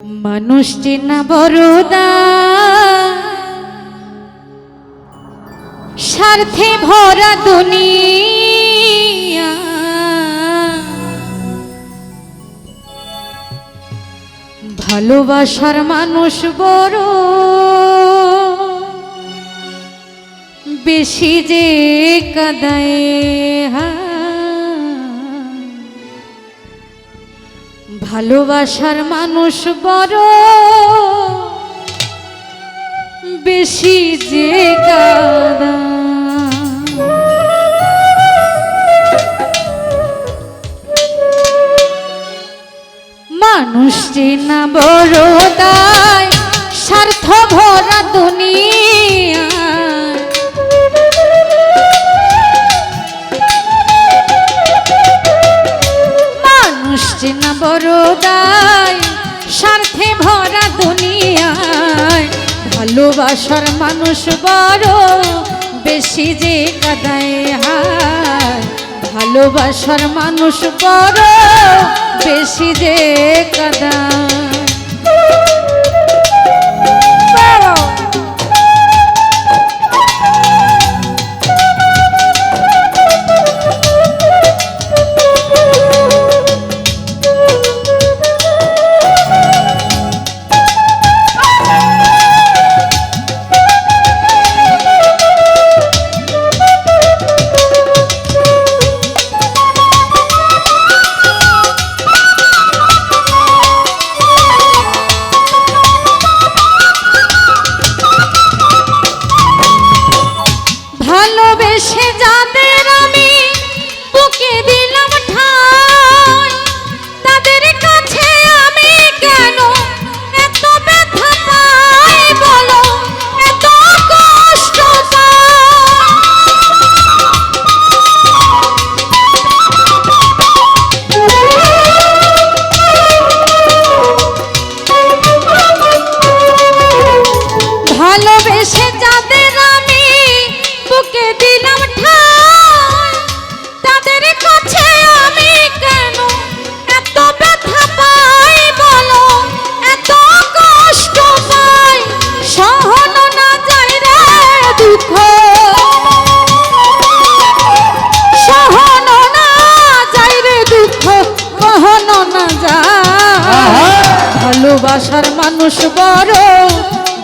মানুষ চিনা বরদা স্বার্থে ভরা ভালোবাসার মানুষ বড়। বেশি যে কাদায় হা ভালোবাসার মানুষ বড়। বেশি যে কাদ আসছে না বড় দায় স্বার্থে ভরা দুনিয়ায়। ভালোবাসার মানুষ বড়, বেশি যে কাদায় হায়। ভালোবাসার মানুষ বড়, বেশি যে কাদায় বাসার মানুষ বড়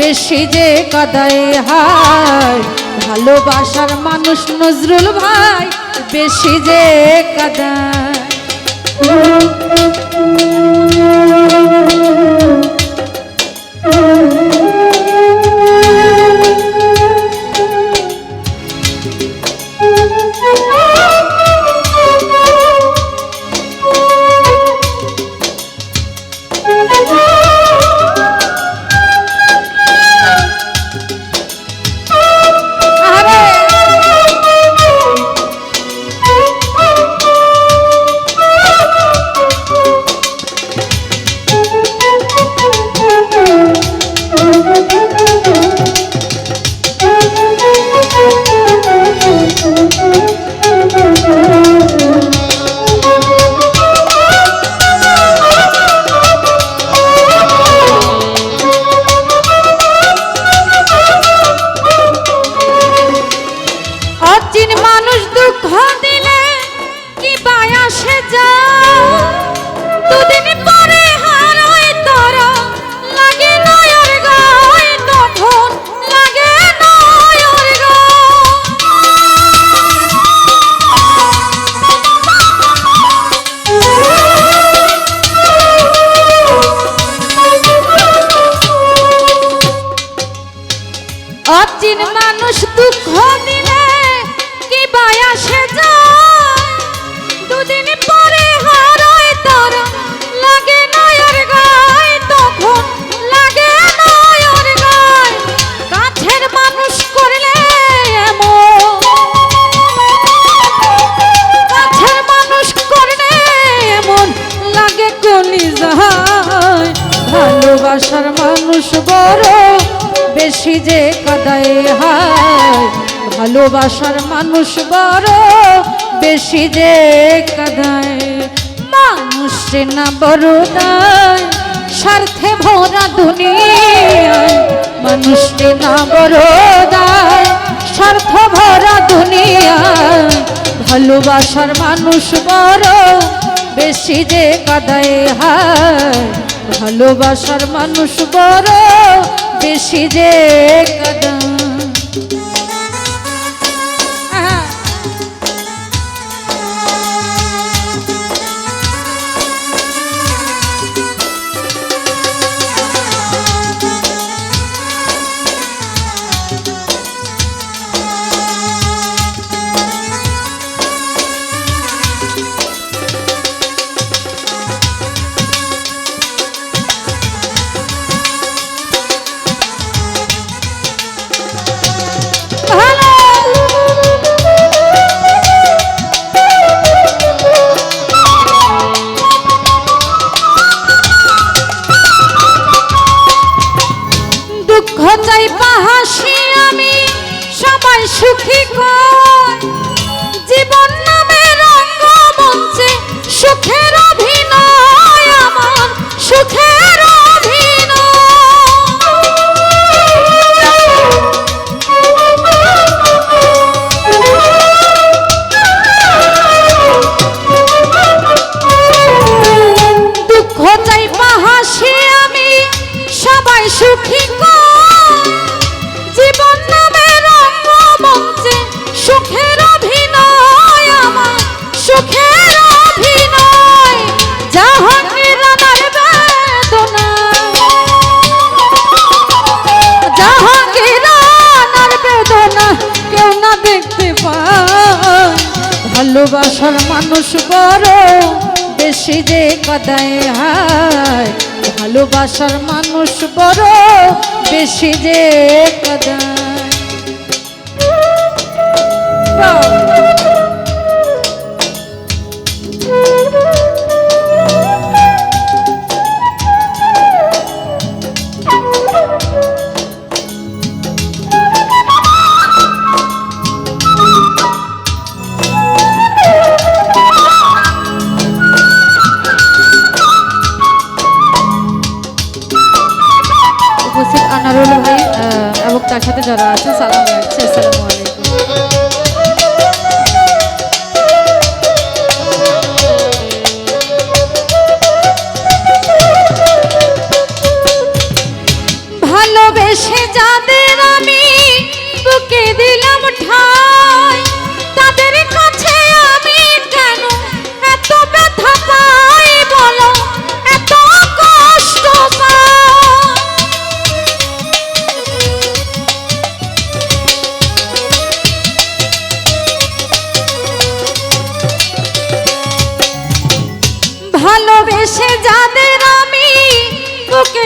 বেশি যে কাদায় হায়। ভালোবাসার মানুষ নজরুল ভাই বেশি যে কাদায়। মানুষ দুঃখ দে মানুষ বড়, বেশি যে কাদায় হায়। ভালোবাসার মানুষ বড়, বেশি যে কাদায়। মানুষ না বড় দায় স্বার্থে ভরা দুনিয়ায়। মানুষ না বড় দায় স্বার্থ ভরা দুনিয়ায়। ভালোবাসার মানুষ বড়, বেশি যে কাদায় হায়। ভালোবাসার মানুষ বড় বেশি যে কাদায় ভালোবাসার মানুষ বড় বেশি যে কাদায় হায়। ভালোবাসার মানুষ বড় বেশি যে কাদায় তার সাথে যারা আছে সালাম রাখছে আসসালামু ভালোবেসে যাদের আমি বুকে দিলাম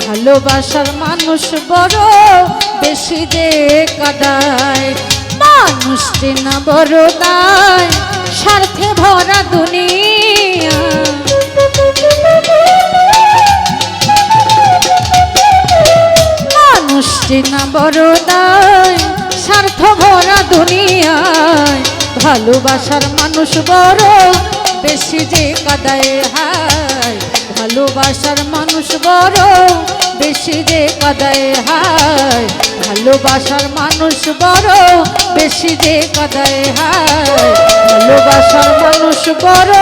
ভালোবাসার মানুষ বড়, বেশি যে কাদায়। মানুষটি না বড় দায় স্বার্থে ভরা দুনিয়া। মানুষটি না বড় দায় স্বার্থ ভরা দুনিয়ায়। ভালোবাসার মানুষ বড়, বেশি যে কাদায় হায়। ভালোবাসার মানুষ বড়, বেশি যে কদায় হায়। ভালোবাসার মানুষ বড়, বেশি যে কদায় হায়। ভালোবাসার মানুষ বড়,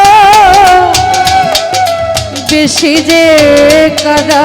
বেশি যে কাদা